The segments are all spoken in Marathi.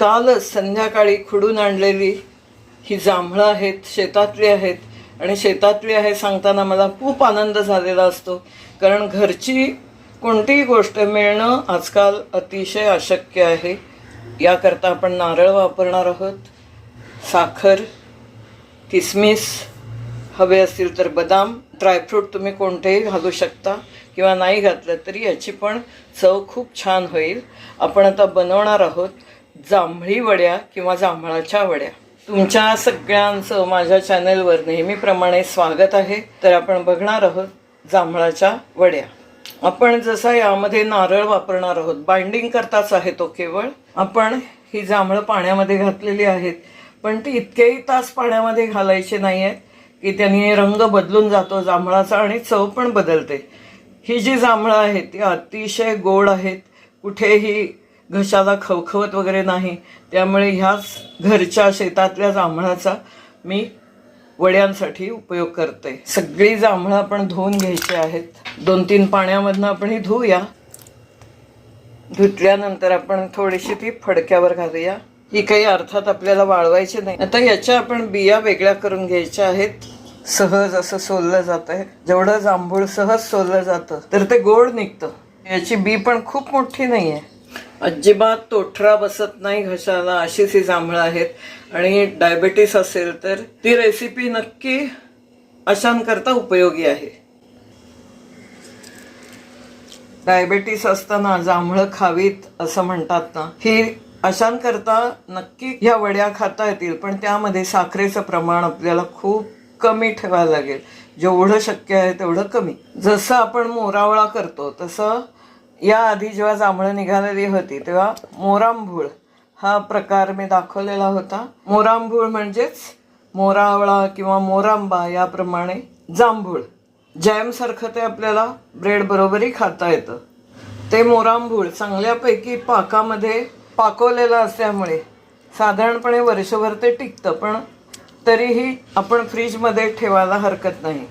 कालच संध्याकाळी खुडून आणलेली ही जांभळं आहेत शेतातली आहेत आणि शेतातली आहे सांगताना मला खूप आनंद झालेला असतो. कारण घरची कोणतीही गोष्ट मिळणं आजकाल अतिशय अशक्य आहे. याकरता आपण नारळ वापरणार आहोत साखर किसमिस हवे असतील तर बदाम ड्रायफ्रूट तुम्ही कोणतेही घालू शकता किंवा नाही घातलं तरी याची पण चव खूप छान होईल. आपण आता बनवणार आहोत जांभळी वड्या किंवा जांभळाच्या वड्या. तुमच्या सगळ्यांचं माझ्या चॅनलवर नेहमीप्रमाणे स्वागत आहे. तर आपण बघणार आहोत जांभळाच्या वड्या. आपण जसा यामध्ये नारळ वापरणार आहोत बाइंडिंग करताच आहे तो केवळ. आपण ही जांभळं पाण्यामध्ये घातलेली आहेत. पण ती इतकेही तास पाण्यामध्ये घालायचे नाही आहेत की त्यांनी रंग बदलून जातो जांभळाचा आणि चव पण बदलते. ही जी जांभळं आहेत ती अतिशय गोड आहेत. कुठेही घशाला खवखवत वगैरे नाही. त्यामुळे ह्याच घरच्या शेतातल्या जांभळाचा मी वड्यांसाठी उपयोग करते. सगळी जांभळं आपण धुवून घ्यायची आहेत. दोन तीन पाण्यामधनं आपण ही धुवूया. धुतल्यानंतर आपण थोडीशी ती फडक्यावर घालूया. ही काही अर्थात आपल्याला वाळवायची नाही. आता याच्या आपण बिया वेगळ्या करून घ्यायच्या आहेत. सहज असं सोललं जात आहे जेवढं जांभूळ सहज सोललं जातं तर ते गोड निघतं. याची बी पण खूप मोठी नाही आहे अजिबात तोठरा बसत नाही घशाला अशीच ही जांभळं आहेत. आणि डायबेटीस असेल तर ती रेसिपी नक्की अशांकरता उपयोगी आहे. डायबेटीस असताना जांभळं खावीत असं म्हणतात ना ही अशांकरता नक्की ह्या वड्या खाता येतील पण त्यामध्ये साखरेचं प्रमाण आपल्याला खूप कमी ठेवायला लागेल. जेवढं शक्य आहे तेवढं कमी. जसं आपण मोरावळा करतो तसं या आधी जेव्हा जांभळं निघालेली होती तेव्हा मोरांभूळ हा प्रकार मी दाखवलेला होता. मोरांभूळ म्हणजेच मोरावळा किंवा मोरांबा याप्रमाणे जांभूळ. जॅमसारखं ते आपल्याला ब्रेड बरोबरही खाता येतं. ते मोरांभूळ चांगल्यापैकी पाकामध्ये पाकवलेलं असल्यामुळे साधारणपणे वर्षभर ते टिकतं पण तरीही आपण फ्रीजमध्ये ठेवायला हरकत नाही.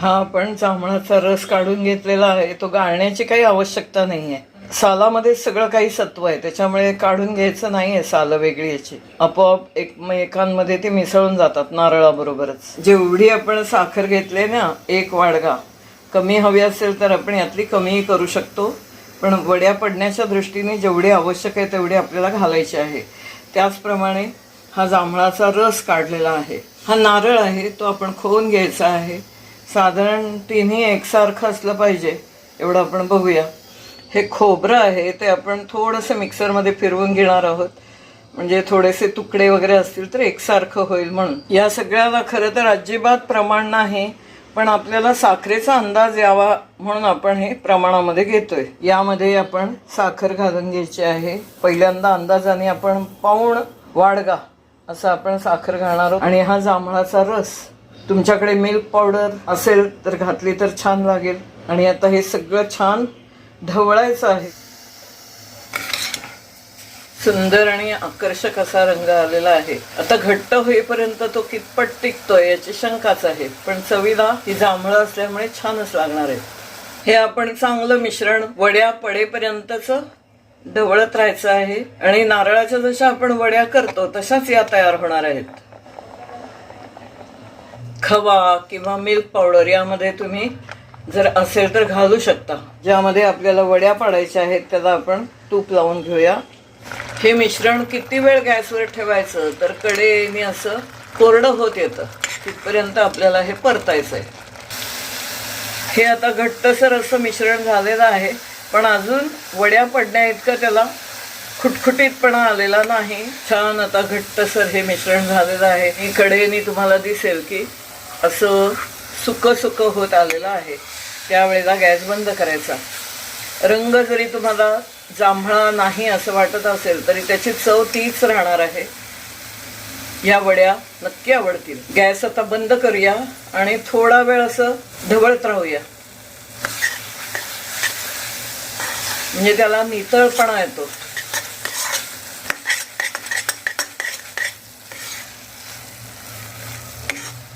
हा आपण जांभळाचा रस काढून घेतलेला आहे. तो गाळण्याची काही आवश्यकता नाही आहे सालामध्ये सगळं काही सत्व आहे. त्याच्यामुळे काढून घ्यायचं नाही आहे सालं वेगळी याची. आपोआप एकमेकांमध्ये ते मिसळून जातात नारळाबरोबरच. जेवढी आपण साखर घेतली ना एक वाडगा. कमी हवी असेल तर आपण यातली कमीही करू शकतो. पण वड्या पडण्याच्या दृष्टीने जेवढी आवश्यक आहे तेवढी आपल्याला घालायची आहे. त्याचप्रमाणे हा जांभळाचा रस काढलेला आहे. हा नारळ आहे तो आपण खोवून घ्यायचा आहे. साधारण तिन्ही एकसारखं असलं पाहिजे. एवढं आपण बघूया. हे खोबरं आहे ते आपण थोडंसं मिक्सरमध्ये फिरवून घेणार आहोत. म्हणजे थोडेसे तुकडे वगैरे असतील तर एकसारखं होईल म्हणून. या सगळ्याला खरं तर अजिबात प्रमाण नाही पण आपल्याला साखरेचा अंदाज यावा म्हणून आपण हे प्रमाणामध्ये घेतोय. यामध्ये आपण साखर घालून घ्यायची आहे. पहिल्यांदा अंदाजाने आपण पाऊण वाडगा असं आपण साखर घालणार आहोत. आणि हा जांभळाचा रस तुमच्याकडे मिल्क पावडर असेल तर घातली तर छान लागेल. आणि आता हे सगळं छान ढवळायचं आहे. सुंदर आणि आकर्षक असा रंग आलेला आहे. आता घट्ट होईपर्यंत तो कितपट टिकतोय याची शंकाच आहे. पण चवीला ही जांभळं असल्यामुळे छानच लागणार आहे. हे आपण चांगलं मिश्रण वड्या पडेपर्यंतच ढवळत राहायचं आहे. आणि नारळाच्या जशा आपण वड्या करतो तशाच या तयार होणार आहेत. खवा किंवा मिल्क पावडर यामध्ये तुम्ही जर असेल तर घालू शकता. ज्यामध्ये आपल्याला वड्या पाडायच्या आहेत त्याला आपण तूप लावून घेऊया. हे मिश्रण किती वेळ गॅसवर ठेवायचं? तर कडेने असं कोरडं होत येतं. तिथपर्यंत आपल्याला हे परतायचं आहे हे आता घट्टसर असं मिश्रण झालेलं आहे. पण अजून वड्या पडण्या इतकं त्याला खुटखुटीतपणा आलेला नाही. छान आता घट्टसर हे मिश्रण झालेलं आहे. ही कडेने तुम्हाला दिसेल की असं सुकं सुकं होत आलेलं आहे. त्यावेळेला गॅस बंद करायचा. रंग जरी तुम्हाला जांभळा नाही असं वाटत असेल तरी त्याची चव तीच राहणार आहे. या वड्या नक्की आवडतील. गॅस आता बंद करूया आणि थोडा वेळ असं ढवळत राहूया. म्हणजे त्याला नितळपणा येतो.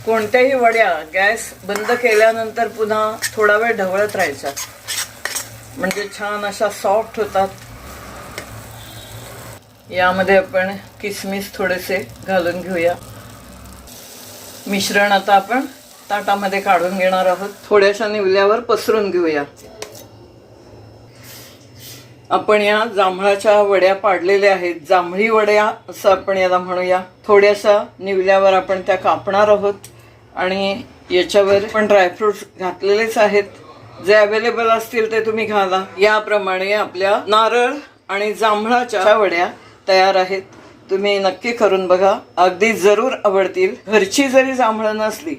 कोणत्याही वड्या गॅस बंद केल्यानंतर पुन्हा थोडा वेळ ढवळत राहायच्या. म्हणजे छान अशा सॉफ्ट होतात. यामध्ये आपण किसमिस थोडेसे घालून घेऊया. मिश्रण आता आपण ताटामध्ये काढून घेणार आहोत. थोड्याशा निवल्यावर पसरून घेऊया. आपण या जांभळाच्या वड्या पाडलेल्या आहेत. जांभळी वड्या असं आपण याला म्हणूया. थोड्याशा निवल्यावर आपण त्या कापणार आहोत. आणि याच्यावर पण ड्रायफ्रूट्स घातलेलेच आहेत. जे अवेलेबल असतील ते तुम्ही घाला. याप्रमाणे आपल्या नारळ आणि जांभळाच्या वड्या तयार आहेत. तुम्ही नक्की करून बघा. अगदी जरूर आवडतील. घरची जरी जांभळं नसली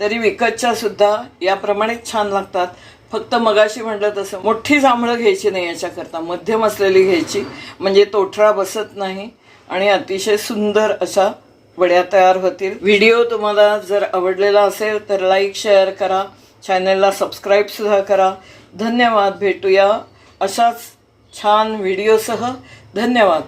तरी विकतच्या सुद्धा याप्रमाणेच छान लागतात. फक्त मगाशी म्हटलं तसं मोठी जांभळं घ्यायची नाही याच्याकरता. मध्यम असलेली घ्यायची. म्हणजे तोठरा बसत नाही. आणि अतिशय सुंदर अशा वड्या तयार होतील. व्हिडिओ तुम्हाला जर आवडलेला असेल तर लाईक शेअर करा. चॅनलला सबस्क्राईबसुद्धा करा. धन्यवाद. भेटूया अशाच छान व्हिडिओसह. धन्यवाद.